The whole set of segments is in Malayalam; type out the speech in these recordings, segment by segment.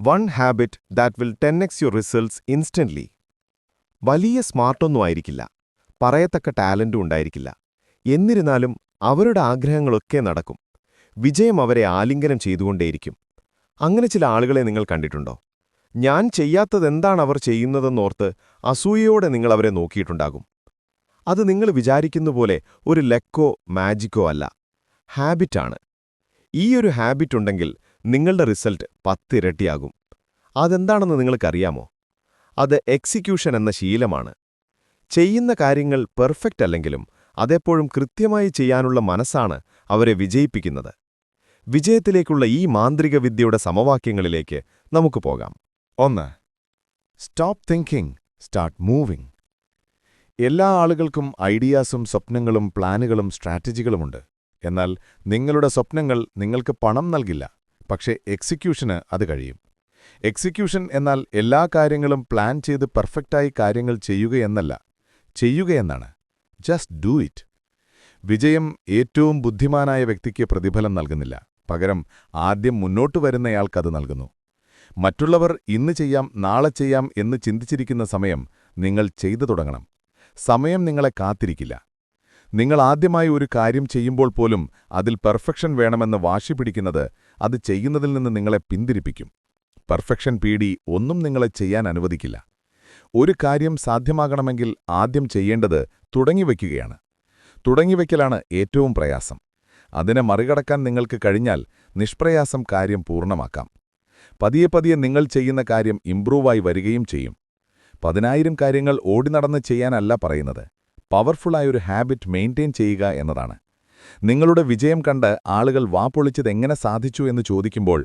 One habit that will ten X your results instantly. വലിയ സ്മാർട്ടൊന്നും ആയിരിക്കില്ല. പറയത്തക്ക ടാലന്റും ഉണ്ടായിരിക്കില്ല. എന്നിരുന്നാലും അവരുടെ ആഗ്രഹങ്ങളൊക്കെ നടക്കും. വിജയം അവരെ ആലിംഗനം ചെയ്തുകൊണ്ടേയിരിക്കും. അങ്ങനെ ചില ആളുകളെ നിങ്ങൾ കണ്ടിട്ടുണ്ടോ? ഞാൻ ചെയ്യാത്തതെന്താണ് അവർ ചെയ്യുന്നതെന്നോർത്ത് അസൂയയോടെ നിങ്ങൾ അവരെ നോക്കിയിട്ടുണ്ടാകും. അത് നിങ്ങൾ വിചാരിക്കുന്ന പോലെ ഒരു ലക്കോ മാജിക്കോ അല്ല. ഹാബിറ്റാണ്. ഈ ഒരു ഹാബിറ്റ് ഉണ്ടെങ്കിൽ നിങ്ങളുടെ റിസൾട്ട് പത്തിരട്ടിയാകും. അതെന്താണെന്ന് നിങ്ങൾക്കറിയാമോ? അത് എക്സിക്യൂഷൻ എന്ന ശീലമാണ്. ചെയ്യുന്ന കാര്യങ്ങൾ പെർഫെക്റ്റ് അല്ലെങ്കിലും അതെപ്പോഴും കൃത്യമായി ചെയ്യാനുള്ള മനസ്സാണ് അവരെ വിജയിപ്പിക്കുന്നത്. വിജയത്തിലേക്കുള്ള ഈ മാന്ത്രിക വിദ്യയുടെ സമവാക്യങ്ങളിലേക്ക് നമുക്ക് പോകാം. ഒന്ന് സ്റ്റോപ്പ് തിങ്കിങ് സ്റ്റാർട്ട് മൂവിംഗ് എല്ലാ ആളുകൾക്കും ഐഡിയാസും സ്വപ്നങ്ങളും പ്ലാനുകളും സ്ട്രാറ്റജികളുമുണ്ട്. എന്നാൽ നിങ്ങളുടെ സ്വപ്നങ്ങൾ നിങ്ങൾക്ക് പണം നൽകില്ല. പക്ഷേ എക്സിക്യൂഷന് അത് കഴിയും. എക്സിക്യൂഷൻ എന്നാൽ എല്ലാ കാര്യങ്ങളും പ്ലാൻ ചെയ്ത് പെർഫെക്റ്റായി കാര്യങ്ങൾ ചെയ്യുകയെന്നല്ല ചെയ്യുകയെന്നാണ് ജസ്റ്റ് ഡൂ ഇറ്റ്. വിജയം ഏറ്റവും ബുദ്ധിമാനായ വ്യക്തിക്ക് പ്രതിഫലം നൽകുന്നില്ല. പകരം ആദ്യം മുന്നോട്ടു വരുന്നയാൾക്കത് നൽകുന്നു. മറ്റുള്ളവർ ഇന്ന് ചെയ്യാം നാളെ ചെയ്യാം എന്ന് ചിന്തിച്ചിരിക്കുന്ന സമയം നിങ്ങൾ ചെയ്തു തുടങ്ങണം. സമയം നിങ്ങളെ കാത്തിരിക്കില്ല. നിങ്ങൾ ആദ്യമായി ഒരു കാര്യം ചെയ്യുമ്പോൾ പോലും അതിൽ പെർഫെക്ഷൻ വേണമെന്ന് വാശി പിടിക്കുന്നത് അത് ചെയ്യുന്നതിൽ നിന്ന് നിങ്ങളെ പിന്തിരിപ്പിക്കും. പെർഫെക്ഷൻ പീഡി ഒന്നും നിങ്ങളെ ചെയ്യാൻ അനുവദിക്കില്ല. ഒരു കാര്യം സാധ്യമാകണമെങ്കിൽ ആദ്യം ചെയ്യേണ്ടത് തുടങ്ങിവയ്ക്കുകയാണ് തുടങ്ങിവയ്ക്കലാണ് ഏറ്റവും പ്രയാസം. അതിനെ മറികടക്കാൻ നിങ്ങൾക്ക് കഴിഞ്ഞാൽ നിഷ്പ്രയാസം കാര്യം പൂർണമാക്കാം. പതിയെ പതിയെ നിങ്ങൾ ചെയ്യുന്ന കാര്യം ഇംപ്രൂവായി വരികയും ചെയ്യും. പതിനായിരം കാര്യങ്ങൾ ഓടി നടന്ന് ചെയ്യാനല്ല പറയുന്നത്. പവർഫുള്ളായൊരു ഹാബിറ്റ് മെയിന്റെയിൻ ചെയ്യുക എന്നതാണ്. നിങ്ങളുടെ വിജയം കണ്ട് ആളുകൾ വാപ്പൊളിച്ചത് എങ്ങനെ സാധിച്ചു എന്ന് ചോദിക്കുമ്പോൾ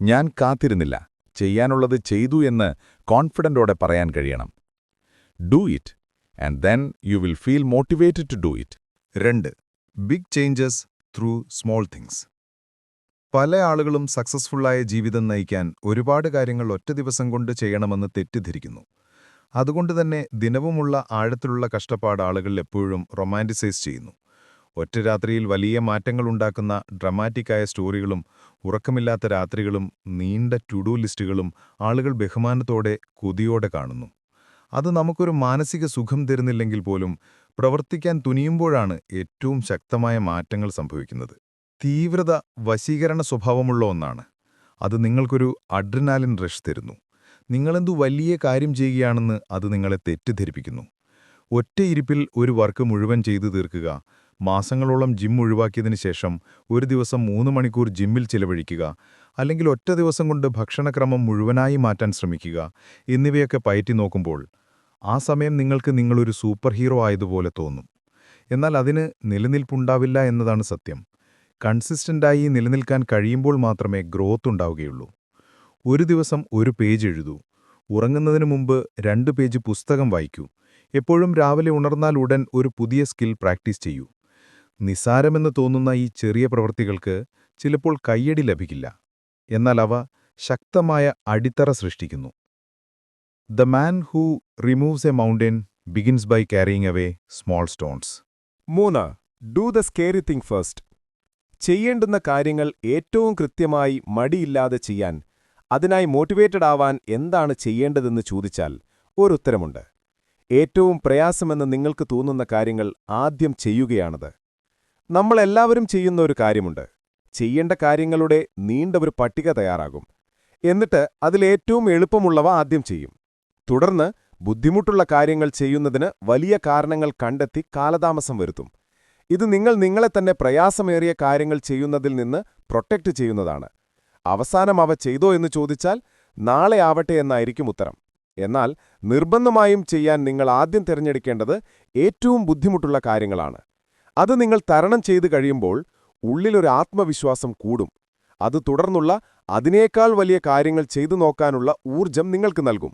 ഞാൻ കാത്തിരുന്നില്ല. ചെയ്യാനുള്ളത് ചെയ്തു എന്ന് കോൺഫിഡന്റോടെ പറയാൻ കഴിയണം. Do it and then you will feel motivated to do it രണ്ട് big changes through small things പല ആളുകളും സക്സസ്ഫുള്ളായ ജീവിതം നയിക്കാൻ ഒരുപാട് കാര്യങ്ങൾ ഒറ്റ ദിവസം കൊണ്ട് ചെയ്യണമെന്ന് തെറ്റിദ്ധരിക്കുന്നു. അതുകൊണ്ട് തന്നെ ദിനവുമുള്ള ആഴത്തിലുള്ള കഷ്ടപ്പാട് ആളുകൾ എപ്പോഴും റൊമാന്റിസൈസ് ചെയ്യുന്നു. ഒറ്റ രാത്രിയിൽ വലിയ മാറ്റങ്ങളുണ്ടാക്കുന്ന ഡ്രമാറ്റിക്കായ സ്റ്റോറികളും ഉറക്കമില്ലാത്ത രാത്രികളും നീണ്ട ടുഡു ലിസ്റ്റുകളും ആളുകൾ ബഹുമാനത്തോടെ കൊതിയോടെ കാണുന്നു. അത് നമുക്കൊരു മാനസിക സുഖം തരുന്നില്ലെങ്കിൽ പോലും പ്രവർത്തിക്കാൻ തുനിയുമ്പോഴാണ് ഏറ്റവും ശക്തമായ മാറ്റങ്ങൾ സംഭവിക്കുന്നത്. തീവ്രത വശീകരണ സ്വഭാവമുള്ള ഒന്നാണ്. അത് നിങ്ങൾക്കൊരു അഡ്രിനാലിൻ റഷ് തരുന്നു. നിങ്ങളെന്തു വലിയ കാര്യം ചെയ്യുകയാണെന്ന് അത് നിങ്ങളെ തെറ്റിദ്ധരിപ്പിക്കുന്നു. ഒറ്റയിരിപ്പിൽ ഒരു വർക്ക് മുഴുവൻ ചെയ്തു തീർക്കുക മാസങ്ങളോളം ജിം ഒഴിവാക്കിയതിന് ശേഷം ഒരു ദിവസം മൂന്ന് മണിക്കൂർ ജിമ്മിൽ ചിലവഴിക്കുക അല്ലെങ്കിൽ ഒറ്റ ദിവസം കൊണ്ട് ഭക്ഷണക്രമം മുഴുവനായി മാറ്റാൻ ശ്രമിക്കുക എന്നിവയൊക്കെ പയറ്റി നോക്കുമ്പോൾ ആ സമയം നിങ്ങൾക്ക് നിങ്ങളൊരു സൂപ്പർ ഹീറോ ആയതുപോലെ തോന്നും. എന്നാൽ അതിന് നിലനിൽപ്പുണ്ടാവില്ല എന്നതാണ് സത്യം. കൺസിസ്റ്റന്റായി നിലനിൽക്കാൻ കഴിയുമ്പോൾ മാത്രമേ ഗ്രോത്ത് ഉണ്ടാവുകയുള്ളൂ. ഒരു ദിവസം ഒരു പേജ് എഴുതൂ. ഉറങ്ങുന്നതിന് മുമ്പ് രണ്ട് പേജ് പുസ്തകം വായിക്കൂ. എപ്പോഴും രാവിലെ ഉണർന്നാൽ ഉടൻ ഒരു പുതിയ സ്കിൽ പ്രാക്ടീസ് ചെയ്യൂ. നിസാരമെന്ന് തോന്നുന്ന ഈ ചെറിയ പ്രവൃത്തികൾക്ക് ചിലപ്പോൾ കയ്യടി ലഭിക്കില്ല. എന്നാൽ അവ ശക്തമായ അടിത്തറ സൃഷ്ടിക്കുന്നു. The man who removes a mountain begins by carrying away small stones മൂന്ന് do the scary thing first ചെയ്യേണ്ടുന്ന കാര്യങ്ങൾ ഏറ്റവും കൃത്യമായി മടിയില്ലാതെ ചെയ്യാൻ അതിനായി മോട്ടിവേറ്റഡ് ആവാൻ എന്താണ് ചെയ്യേണ്ടതെന്ന് ചോദിച്ചാൽ ഒരുത്തരമുണ്ട് ഏറ്റവും പ്രയാസമെന്ന് നിങ്ങൾക്ക് തോന്നുന്ന കാര്യങ്ങൾ ആദ്യം ചെയ്യുകയാണത്. നമ്മളെല്ലാവരും ചെയ്യുന്ന ഒരു കാര്യമുണ്ട്. ചെയ്യേണ്ട കാര്യങ്ങളുടെ നീണ്ട ഒരു പട്ടിക തയ്യാറാകും. എന്നിട്ട് അതിലേറ്റവും എളുപ്പമുള്ളവ ആദ്യം ചെയ്യും. തുടർന്ന് ബുദ്ധിമുട്ടുള്ള കാര്യങ്ങൾ ചെയ്യുന്നതിന് വലിയ കാരണങ്ങൾ കണ്ടെത്തി കാലതാമസം വരുത്തും. ഇത് നിങ്ങൾ നിങ്ങളെ തന്നെ പ്രയാസമേറിയ കാര്യങ്ങൾ ചെയ്യുന്നതിൽ നിന്ന് പ്രൊട്ടക്റ്റ് ചെയ്യുന്നതാണ്. അവസാനം അവ ചെയ്തോ എന്ന് ചോദിച്ചാൽ നാളെ ആവട്ടെ എന്നായിരിക്കും ഉത്തരം. എന്നാൽ നിർബന്ധമായും ചെയ്യാൻ നിങ്ങൾ ആദ്യം തിരഞ്ഞെടുക്കേണ്ടത് ഏറ്റവും ബുദ്ധിമുട്ടുള്ള കാര്യങ്ങളാണ്. അത് നിങ്ങൾ തരണം ചെയ്തു കഴിയുമ്പോൾ ഉള്ളിലൊരു ആത്മവിശ്വാസം കൂടും. അത് തുടർന്നുള്ള അതിനേക്കാൾ വലിയ കാര്യങ്ങൾ ചെയ്തു നോക്കാനുള്ള ഊർജം നിങ്ങൾക്ക് നൽകും.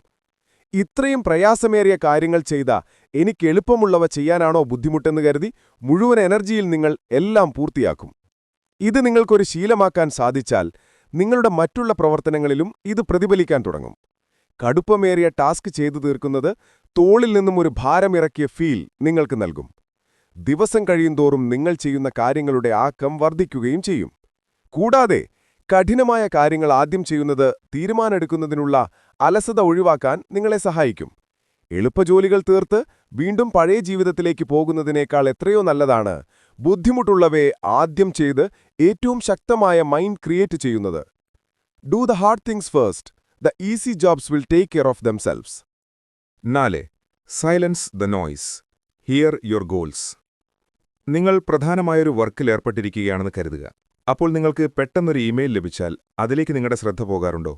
ഇത്രയും പ്രയാസമേറിയ കാര്യങ്ങൾ ചെയ്ത എനിക്ക് എളുപ്പമുള്ളവ ചെയ്യാനാണോ ബുദ്ധിമുട്ടെന്ന് കരുതി മുഴുവൻ എനർജിയിൽ നിങ്ങൾ എല്ലാം പൂർത്തിയാക്കും. ഇത് നിങ്ങൾക്കൊരു ശീലമാക്കാൻ സാധിച്ചാൽ നിങ്ങളുടെ മറ്റുള്ള പ്രവർത്തനങ്ങളിലും ഇത് പ്രതിഫലിക്കാൻ തുടങ്ങും. കടുപ്പമേറിയ ടാസ്ക് ചെയ്തു തീർക്കുന്നത് തോളിൽ നിന്നും ഒരു ഭാരമിറക്കിയ ഫീൽ നിങ്ങൾക്ക് നൽകും. ദിവസം കഴിയുന്തോറും നിങ്ങൾ ചെയ്യുന്ന കാര്യങ്ങളുടെ ആക്കം വർദ്ധിക്കുകയും ചെയ്യും. കൂടാതെ കഠിനമായ കാര്യങ്ങൾ ആദ്യം ചെയ്യുന്നത് തീരുമാനമെടുക്കുന്നതിനുള്ള അലസത ഒഴിവാക്കാൻ നിങ്ങളെ സഹായിക്കും. എളുപ്പജോലികൾ തീർത്ത് വീണ്ടും പഴയ ജീവിതത്തിലേക്ക് പോകുന്നതിനേക്കാൾ എത്രയോ നല്ലതാണ് ബുദ്ധിമുട്ടുള്ളവയെ ആദ്യം ചെയ്ത് ഏറ്റവും ശക്തമായ മൈൻഡ് ക്രിയേറ്റ് ചെയ്യുന്നത്. Do the hard things first. The easy jobs will take care of themselves. നാല്. Silence the noise. Hear your goals. നിങ്ങൾ പ്രധാനമായൊരു വർക്കിൽ ഏർപ്പെട്ടിരിക്കുകയാണെന്ന് കരുതുക. അപ്പോൾ നിങ്ങൾക്ക് പെട്ടെന്നൊരു ഇമെയിൽ ലഭിച്ചാൽ അതിലേക്ക് നിങ്ങളുടെ ശ്രദ്ധ പോകാറുണ്ടോ?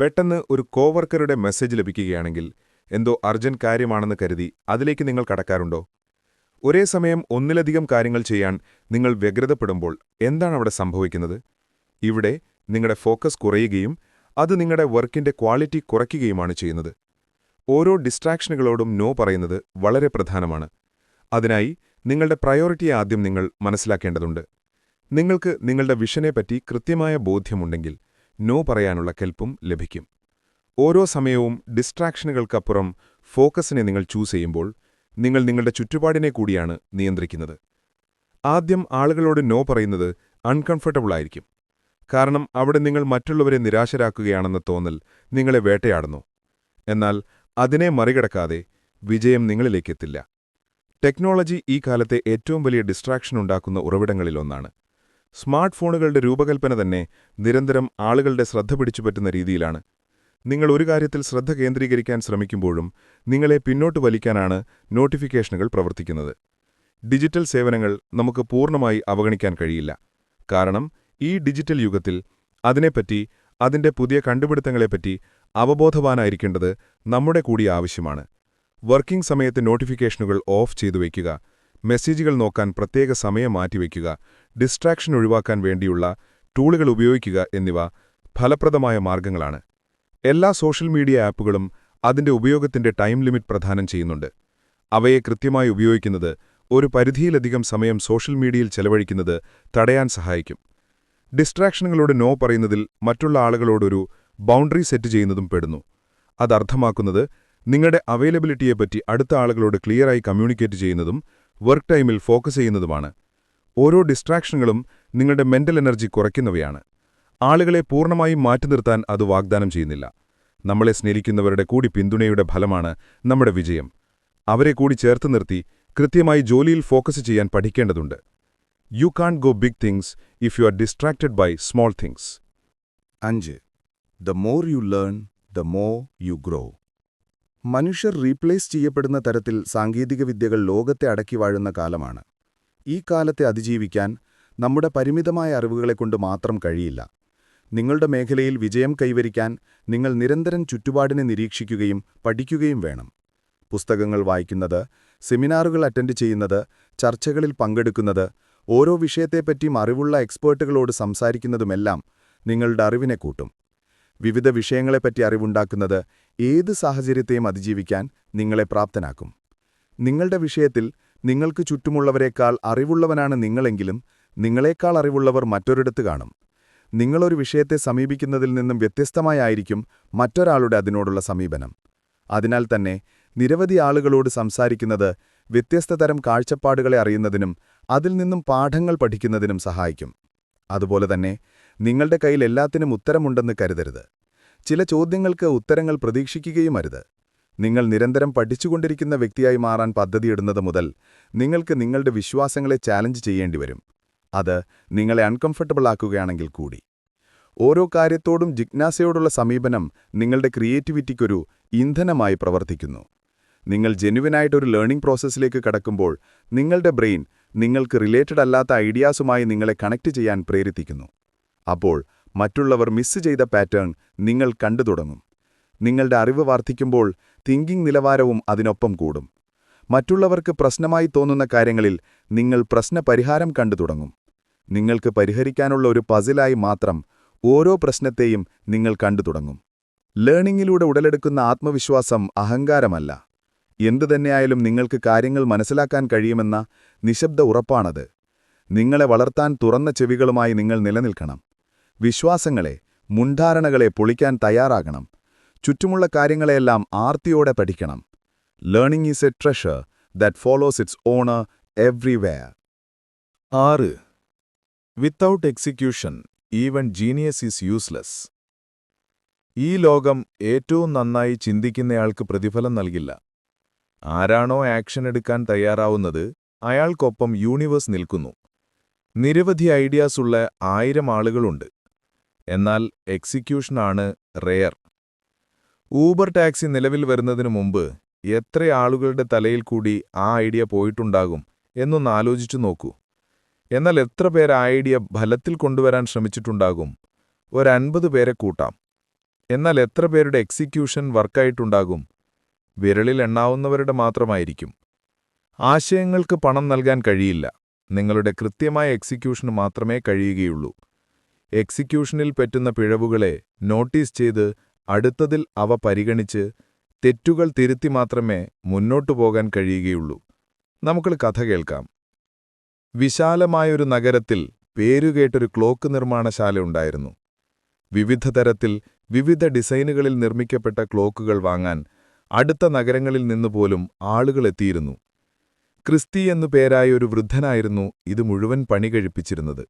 പെട്ടെന്ന് ഒരു കോവർക്കറുടെ മെസ്സേജ് ലഭിക്കുകയാണെങ്കിൽ എന്തോ അർജന്റ് കാര്യമാണെന്ന് കരുതി അതിലേക്ക് നിങ്ങൾ കടക്കാറുണ്ടോ? ഒരേ സമയം ഒന്നിലധികം കാര്യങ്ങൾ ചെയ്യാൻ നിങ്ങൾ വ്യഗ്രതപ്പെടുമ്പോൾ എന്താണ് അവിടെ സംഭവിക്കുന്നത്? ഇവിടെ നിങ്ങളുടെ ഫോക്കസ് കുറയുകയും അത് നിങ്ങളുടെ വർക്കിന്റെ ക്വാളിറ്റി കുറയ്ക്കുകയുമാണ് ചെയ്യുന്നത്. ഓരോ ഡിസ്ട്രാക്ഷനുകളോടും നോ പറയുന്നത് വളരെ പ്രധാനമാണ്. അതിനായി നിങ്ങളുടെ പ്രയോറിറ്റി ആദ്യം നിങ്ങൾ മനസ്സിലാക്കേണ്ടതുണ്ട്. നിങ്ങൾക്ക് നിങ്ങളുടെ വിഷനെപ്പറ്റി കൃത്യമായ ബോധ്യമുണ്ടെങ്കിൽ നോ പറയാനുള്ള കെൽപ്പും ലഭിക്കും. ഓരോ സമയവും ഡിസ്ട്രാക്ഷനുകൾക്കപ്പുറം ഫോക്കസിനെ നിങ്ങൾ ചൂസ് ചെയ്യുമ്പോൾ നിങ്ങൾ നിങ്ങളുടെ ചുറ്റുപാടിനെ കൂടിയാണ് നിയന്ത്രിക്കുന്നത്. ആദ്യം ആളുകളോട് നോ പറയുന്നത് അൺകംഫർട്ടബിൾ ആയിരിക്കും. കാരണം അവിടെ നിങ്ങൾ മറ്റുള്ളവരെ നിരാശരാക്കുകയാണെന്ന തോന്നൽ നിങ്ങളെ വേട്ടയാടുന്നു. എന്നാൽ അതിനെ മറികടക്കാതെ വിജയം നിങ്ങളിലേക്കെത്തില്ല. ടെക്നോളജി ഈ കാലത്തെ ഏറ്റവും വലിയ ഡിസ്ട്രാക്ഷൻ ഉണ്ടാക്കുന്ന ഉറവിടങ്ങളിലൊന്നാണ്. സ്മാർട്ട് ഫോണുകളുടെ രൂപകൽപ്പന തന്നെ നിരന്തരം ആളുകളുടെ ശ്രദ്ധ പിടിച്ചുപറ്റുന്ന രീതിയിലാണ്. നിങ്ങൾ ഒരു കാര്യത്തിൽ ശ്രദ്ധ കേന്ദ്രീകരിക്കാൻ ശ്രമിക്കുമ്പോഴും നിങ്ങളെ പിന്നോട്ട് വലിക്കാനാണ് നോട്ടിഫിക്കേഷനുകൾ പ്രവർത്തിക്കുന്നത്. ഡിജിറ്റൽ സേവനങ്ങൾ നമുക്ക് പൂർണമായി അവഗണിക്കാൻ കഴിയില്ല. കാരണം ഈ ഡിജിറ്റൽ യുഗത്തിൽ അതിനെപ്പറ്റി അതിന്റെ പുതിയ കണ്ടുപിടുത്തങ്ങളെപ്പറ്റി അവബോധവാനായിരിക്കേണ്ടത് നമ്മുടെ കൂടി ആവശ്യമാണ്. വർക്കിംഗ് സമയത്ത് നോട്ടിഫിക്കേഷനുകൾ ഓഫ് ചെയ്തു വയ്ക്കുക മെസ്സേജുകൾ നോക്കാൻ പ്രത്യേക സമയം മാറ്റിവയ്ക്കുക ഡിസ്ട്രാക്ഷൻ ഒഴിവാക്കാൻ വേണ്ടിയുള്ള ടൂളുകൾ ഉപയോഗിക്കുക എന്നിവ ഫലപ്രദമായ മാർഗങ്ങളാണ്. എല്ലാ സോഷ്യൽ മീഡിയ ആപ്പുകളും അതിന്റെ ഉപയോഗത്തിന്റെ ടൈം ലിമിറ്റ് പ്രധാനം ചെയ്യുന്നുണ്ട്. അവയെ കൃത്യമായി ഉപയോഗിക്കുന്നത് ഒരു പരിധിയിലധികം സമയം സോഷ്യൽ മീഡിയയിൽ ചെലവഴിക്കുന്നത് തടയാൻ സഹായിക്കും. ഡിസ്ട്രാക്ഷനുകളോട് നോ പറയുന്നതിൽ മറ്റുള്ള ആളുകളോടൊരു ബൗണ്ടറി സെറ്റ് ചെയ്യുന്നതും പെടുന്നു. അതർത്ഥമാക്കുന്നത് നിങ്ങളുടെ അവൈലബിലിറ്റിയെപ്പറ്റി അടുത്ത ആളുകളോട് ക്ലിയറായി കമ്മ്യൂണിക്കേറ്റ് ചെയ്യുന്നതും വർക്ക് ടൈമിൽ ഫോക്കസ് ചെയ്യുന്നതുമാണ്. ഓരോ ഡിസ്ട്രാക്ഷനുകളും നിങ്ങളുടെ മെന്റൽ എനർജി കുറയ്ക്കുന്നവയാണ്. ആളുകളെ പൂർണമായും മാറ്റി നിർത്താൻ അത് വാഗ്ദാനം ചെയ്യുന്നില്ല. നമ്മളെ സ്നേഹിക്കുന്നവരുടെ കൂടി പിന്തുണയുടെ ഫലമാണ് നമ്മുടെ വിജയം. അവരെ കൂടി ചേർത്ത് നിർത്തി കൃത്യമായി ജോലിയിൽ ഫോക്കസ് ചെയ്യാൻ പഠിക്കേണ്ടതുണ്ട്. You can't go big things if you are distracted by small things അഞ്ച്. The more you learn the more you grow മനുഷ്യർ റീപ്ലേസ് ചെയ്യപ്പെടുന്ന തരത്തിൽ സാങ്കേതികവിദ്യകൾ ലോകത്തെ അടക്കി വാഴുന്ന കാലമാണ്. ഈ കാലത്തെ അതിജീവിക്കാൻ നമ്മുടെ പരിമിതമായ അറിവുകളെക്കൊണ്ട് മാത്രം കഴിയില്ല. നിങ്ങളുടെ മേഖലയിൽ വിജയം കൈവരിക്കാൻ നിങ്ങൾ നിരന്തരം ചുറ്റുപാടിനെ നിരീക്ഷിക്കുകയും പഠിക്കുകയും വേണം. പുസ്തകങ്ങൾ വായിക്കുന്നത് സെമിനാറുകൾ അറ്റൻഡ് ചെയ്യുന്നത് ചർച്ചകളിൽ പങ്കെടുക്കുന്നത് ഓരോ വിഷയത്തെപ്പറ്റിയും അറിവുള്ള എക്സ്പേർട്ടുകളോട് സംസാരിക്കുന്നതുമെല്ലാം നിങ്ങളുടെ അറിവിനെ കൂട്ടും. വിവിധ വിഷയങ്ങളെപ്പറ്റി അറിവുണ്ടാക്കുന്നത് ഏത് സാഹചര്യത്തെയും അതിജീവിക്കാൻ നിങ്ങളെ പ്രാപ്തനാക്കും. നിങ്ങളുടെ വിഷയത്തിൽ നിങ്ങൾക്ക് ചുറ്റുമുള്ളവരെക്കാൾ അറിവുള്ളവനാണ് നിങ്ങളെങ്കിലും നിങ്ങളെക്കാൾ അറിവുള്ളവർ മറ്റൊരിടത്ത് കാണും. നിങ്ങളൊരു വിഷയത്തെ സമീപിക്കുന്നതിൽ നിന്നും വ്യത്യസ്തമായായിരിക്കും മറ്റൊരാളുടെ അതിനോടുള്ള സമീപനം. അതിനാൽ തന്നെ നിരവധി ആളുകളോട് സംസാരിക്കുന്നത് വ്യത്യസ്ത തരം കാഴ്ചപ്പാടുകളെ അറിയുന്നതിനും അതിൽ നിന്നും പാഠങ്ങൾ പഠിക്കുന്നതിനും സഹായിക്കും. അതുപോലെ തന്നെ നിങ്ങളുടെ കയ്യിൽ എല്ലാത്തിനും ഉത്തരമുണ്ടെന്ന് കരുതരുത്. ചില ചോദ്യങ്ങൾക്ക് ഉത്തരങ്ങൾ പ്രതീക്ഷിക്കുകയും അരുത്. നിങ്ങൾ നിരന്തരം പഠിച്ചുകൊണ്ടിരിക്കുന്ന വ്യക്തിയായി മാറാൻ പദ്ധതിയിടുന്നത് മുതൽ നിങ്ങൾക്ക് നിങ്ങളുടെ വിശ്വാസങ്ങളെ ചാലഞ്ച് ചെയ്യേണ്ടി വരും. അത് നിങ്ങളെ അൺകംഫർട്ടബിൾ ആക്കുകയാണെങ്കിൽ കൂടി. ഓരോ കാര്യത്തോടും ജിജ്ഞാസയോടുള്ള സമീപനം നിങ്ങളുടെ ക്രിയേറ്റിവിറ്റിക്കൊരു ഇന്ധനമായി പ്രവർത്തിക്കുന്നു. നിങ്ങൾ ജെനുവിനായിട്ടൊരു ലേണിംഗ് പ്രോസസ്സിലേക്ക് കടക്കുമ്പോൾ നിങ്ങളുടെ ബ്രെയിൻ നിങ്ങൾക്ക് റിലേറ്റഡ് അല്ലാത്ത ഐഡിയാസുമായി നിങ്ങളെ കണക്ട് ചെയ്യാൻ പ്രേരിപ്പിക്കുന്നു. അപ്പോൾ മറ്റുള്ളവർ മിസ് ചെയ്ത പാറ്റേൺ നിങ്ങൾ കണ്ടു തുടങ്ങും. നിങ്ങളുടെ അറിവ് വർദ്ധിക്കുമ്പോൾ തിങ്കിംഗ് നിലവാരവും അതിനൊപ്പം കൂടും. മറ്റുള്ളവർക്ക് പ്രശ്നമായി തോന്നുന്ന കാര്യങ്ങളിൽ നിങ്ങൾ പ്രശ്നപരിഹാരം കണ്ടു തുടങ്ങും. നിങ്ങൾക്ക് പരിഹരിക്കാനുള്ള ഒരു പസിലായി മാത്രം ഓരോ പ്രശ്നത്തെയും നിങ്ങൾ കണ്ടു തുടങ്ങും. ലേണിംഗിലൂടെ ഉടലെടുക്കുന്ന ആത്മവിശ്വാസം അഹങ്കാരമല്ല. എന്തുതന്നെയായാലും നിങ്ങൾക്ക് കാര്യങ്ങൾ മനസ്സിലാക്കാൻ കഴിയുമെന്ന നിശബ്ദ ഉറപ്പാണത്. നിങ്ങളെ വളർത്താൻ തുറന്ന ചെവികളുമായി നിങ്ങൾ നിലനിൽക്കണം. വിശ്വാസങ്ങളെ മുൻധാരണകളെ പൊളിക്കാൻ തയ്യാറാകണം. ചുറ്റുമുള്ള കാര്യങ്ങളെയെല്ലാം ആർത്തിയോടെ പഠിക്കണം. Learning is a treasure that follows its owner everywhere ആറ്. Without execution even genius is useless ഈ ലോകം ഏറ്റവും നന്നായി ചിന്തിക്കുന്നയാൾക്ക് പ്രതിഫലം നൽകില്ല. ആരാണോ ആക്ഷൻ എടുക്കാൻ തയ്യാറാവുന്നത് അയാൾക്കൊപ്പം യൂണിവേഴ്സ് നിൽക്കുന്നു. നിരവധി ഐഡിയാസുള്ള ആയിരം ആളുകളുണ്ട്. എന്നാൽ എക്സിക്യൂഷനാണ് റെയർ. ഊബർ ടാക്സി നിലവിൽ വരുന്നതിനു മുമ്പ് എത്ര ആളുകളുടെ തലയിൽ കൂടി ആ ഐഡിയ പോയിട്ടുണ്ടാകും എന്നൊന്ന് ആലോചിച്ചു നോക്കൂ. എന്നാൽ എത്ര പേർ ആ ഐഡിയ ഫലത്തിൽ കൊണ്ടുവരാൻ ശ്രമിച്ചിട്ടുണ്ടാകും? ഒരൻപത് പേരെ കൂട്ടാം. എന്നാൽ എത്ര പേരുടെ എക്സിക്യൂഷൻ വർക്കായിട്ടുണ്ടാകും? വിരളിൽ എണ്ണാവുന്നവരുടെ മാത്രമായിരിക്കും. ആശയങ്ങൾക്ക് പണം നൽകാൻ കഴിയില്ല. നിങ്ങളുടെ കൃത്യമായ എക്സിക്യൂഷന് മാത്രമേ കഴിയുകയുള്ളൂ. എക്സിക്യൂഷനിൽ പറ്റുന്ന പിഴവുകളെ നോട്ടീസ് ചെയ്ത് അടുത്തതിൽ അവ പരിഗണിച്ച് തെറ്റുകൾ തിരുത്തി മാത്രമേ മുന്നോട്ടു പോകാൻ കഴിയുകയുള്ളൂ. നമുക്ക് കഥ കേൾക്കാം. വിശാലമായൊരു നഗരത്തിൽ പേരുകേട്ടൊരു ക്ലോക്ക് നിർമ്മാണശാല ഉണ്ടായിരുന്നു. വിവിധ തരത്തിൽ വിവിധ ഡിസൈനുകളിൽ നിർമ്മിക്കപ്പെട്ട ക്ലോക്കുകൾ വാങ്ങാൻ അടുത്ത നഗരങ്ങളിൽ നിന്നുപോലും ആളുകൾ എത്തിയിരുന്നു. ക്രിസ്തി എന്നു പേരായ ഒരു വൃദ്ധനായിരുന്നു ഇത് മുഴുവൻ പണി കഴിപ്പിച്ചിരുന്നത്.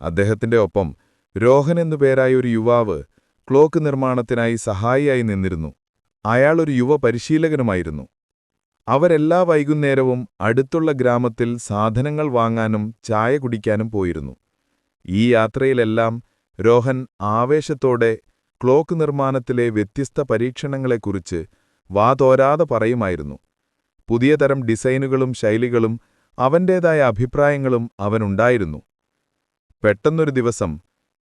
അദ്ദേഹത്തിന്റെ ഒപ്പം രോഹൻ എന്നു പേരായ ഒരു യുവാവ് ക്ലോക്ക് നിർമ്മാണത്തിനായി സഹായിയായി നിന്നിരുന്നു. അയാൾ ഒരു യുവ പരിശീലകനുമായിരുന്നു. അവരെല്ലാ വൈകുന്നേരവും അടുത്തുള്ള ഗ്രാമത്തിൽ സാധനങ്ങൾ വാങ്ങാനും ചായ കുടിക്കാനും പോയിരുന്നു. ഈ യാത്രയിലെല്ലാം രോഹൻ ആവേശത്തോടെ ക്ലോക്ക് നിർമ്മാണത്തിലെ വ്യത്യസ്ത പരീക്ഷണങ്ങളെക്കുറിച്ച് വാതോരാതെ പറയുമായിരുന്നു. പുതിയ തരം ഡിസൈനുകളും ശൈലികളും അവന്റേതായ അഭിപ്രായങ്ങളും അവനുണ്ടായിരുന്നു. പെട്ടെന്നൊരു ദിവസം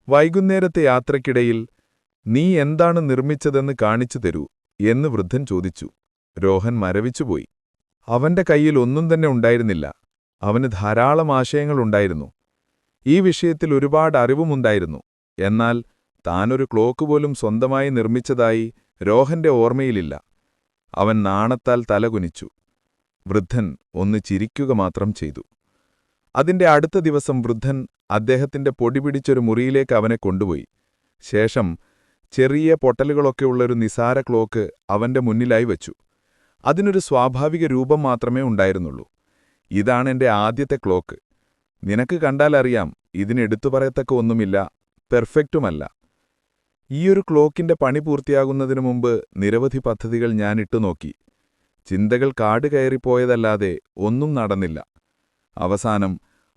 വൈകുന്നേരത്തെ യാത്രയ്ക്കിടയിൽ നീ എന്താണ് നിർമ്മിച്ചതെന്ന് കാണിച്ചു തരൂ എന്ന് വൃദ്ധൻ ചോദിച്ചു. രോഹൻ മരവിച്ചുപോയി. അവന്റെ കയ്യിൽ ഒന്നും തന്നെ ഉണ്ടായിരുന്നില്ല. അവന് ധാരാളം ആശയങ്ങളുണ്ടായിരുന്നു ഈ വിഷയത്തിൽ ഒരുപാട് അറിവുമുണ്ടായിരുന്നു. എന്നാൽ താനൊരു ക്ലോക്ക് പോലും സ്വന്തമായി നിർമ്മിച്ചതായി രോഹന്റെ ഓർമ്മയിലില്ല. അവൻ നാണത്താൽ തലകുനിച്ചു. വൃദ്ധൻ ഒന്ന് ചിരിക്കുക മാത്രം ചെയ്തു. അതിന്റെ അടുത്ത ദിവസം വൃദ്ധൻ അദ്ദേഹത്തിന്റെ പൊടിപിടിച്ചൊരു മുറിയിലേക്ക് അവനെ കൊണ്ടുപോയി. ശേഷം ചെറിയ പൊട്ടലുകളൊക്കെയുള്ളൊരു നിസാര ക്ലോക്ക് അവന്റെ മുന്നിലായി വച്ചു. അതിനൊരു സ്വാഭാവിക രൂപം മാത്രമേ ഉണ്ടായിരുന്നുള്ളൂ. ഇതാണ് എന്റെ ആദ്യത്തെ ക്ലോക്ക്. നിനക്ക് കണ്ടാലറിയാം ഇതിനെടുത്തു പറയത്തക്ക ഒന്നുമില്ല പെർഫെക്റ്റുമല്ല. ഈയൊരു ക്ലോക്കിന്റെ പണി പൂർത്തിയാകുന്നതിനു മുമ്പ് നിരവധി പദ്ധതികൾ ഞാൻ ഇട്ടുനോക്കി. ചിന്തകൾ കാട് കയറിപ്പോയതല്ലാതെ ഒന്നും നടന്നില്ല. അവസാനം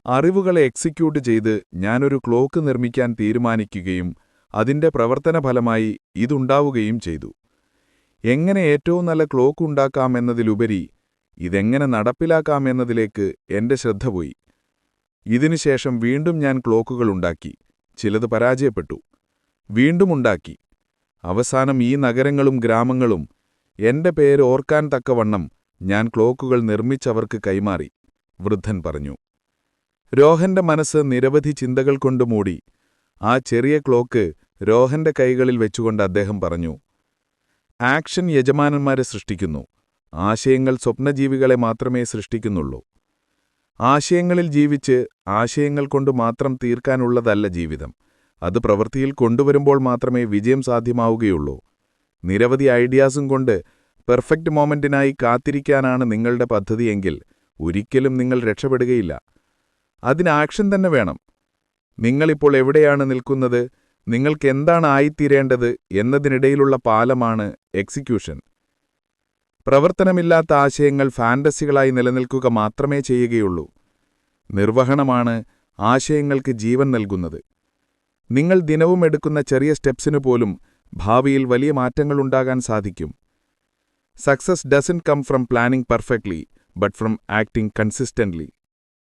അറിവുകളെ എക്സിക്യൂട്ട് ചെയ്ത് ഞാനൊരു ക്ലോക്ക് നിർമ്മിക്കാൻ തീരുമാനിക്കുകയും അതിന്റെ പ്രവർത്തനഫലമായി ഇതുണ്ടാവുകയും ചെയ്തു. എങ്ങനെ ഏറ്റവും നല്ല ക്ലോക്ക് ഉണ്ടാക്കാമെന്നതിലുപരി ഇതെങ്ങനെ നടപ്പിലാക്കാമെന്നതിലേക്ക് എന്റെ ശ്രദ്ധ പോയി. ഇതിനുശേഷം വീണ്ടും ഞാൻ ക്ലോക്കുകൾ ഉണ്ടാക്കി ചിലത് പരാജയപ്പെട്ടു. വീണ്ടും ഉണ്ടാക്കി. അവസാനം ഈ നഗരങ്ങളും ഗ്രാമങ്ങളും എന്റെ പേര് ഓർക്കാൻ തക്കവണ്ണം ഞാൻ ക്ലോക്കുകൾ നിർമ്മിച്ചവർക്ക് കൈമാറി. വൃദ്ധൻ പറഞ്ഞു രോഹന്റെ മനസ്സ് നിരവധി ചിന്തകൾ കൊണ്ട് മൂടി. ആ ചെറിയ ക്ലോക്ക് രോഹന്റെ കൈകളിൽ വെച്ചുകൊണ്ട് അദ്ദേഹം പറഞ്ഞു ആക്ഷൻ യജമാനന്മാരെ സൃഷ്ടിക്കുന്നു. ആശയങ്ങൾ സ്വപ്നജീവികളെ മാത്രമേ സൃഷ്ടിക്കുന്നുള്ളൂ. ആശയങ്ങളിൽ ജീവിച്ച് ആശയങ്ങൾ കൊണ്ട് മാത്രം തീർക്കാനുള്ളതല്ല ജീവിതം. അത് പ്രവൃത്തിയിൽ കൊണ്ടുവരുമ്പോൾ മാത്രമേ വിജയം സാധ്യമാവുകയുള്ളൂ. നിരവധി ഐഡിയാസും കൊണ്ട് പെർഫെക്റ്റ് മോമെന്റിനായി കാത്തിരിക്കാനാണ് നിങ്ങളുടെ പദ്ധതിയെങ്കിൽ ഒരിക്കലും നിങ്ങൾ രക്ഷപ്പെടുകയില്ല. അതിന് ആക്ഷൻ തന്നെ വേണം. നിങ്ങളിപ്പോൾ എവിടെയാണ് നിൽക്കുന്നത്? നിങ്ങൾക്ക് എന്താണ് ആയിത്തീരേണ്ടത് എന്നതിനിടയിലുള്ള പാലമാണ് എക്സിക്യൂഷൻ. പ്രവർത്തനമില്ലാത്ത ആശയങ്ങൾ ഫാന്റസികളായി നിലനിൽക്കുക മാത്രമേ ചെയ്യുകയുള്ളൂ. നിർവഹണമാണ് ആശയങ്ങൾക്ക് ജീവൻ നൽകുന്നത്. നിങ്ങൾ ദിനവും എടുക്കുന്ന ചെറിയ സ്റ്റെപ്സിനു പോലും ഭാവിയിൽ വലിയ മാറ്റങ്ങളുണ്ടാകാൻ സാധിക്കും. Success doesn't come from planning perfectly but from acting consistently.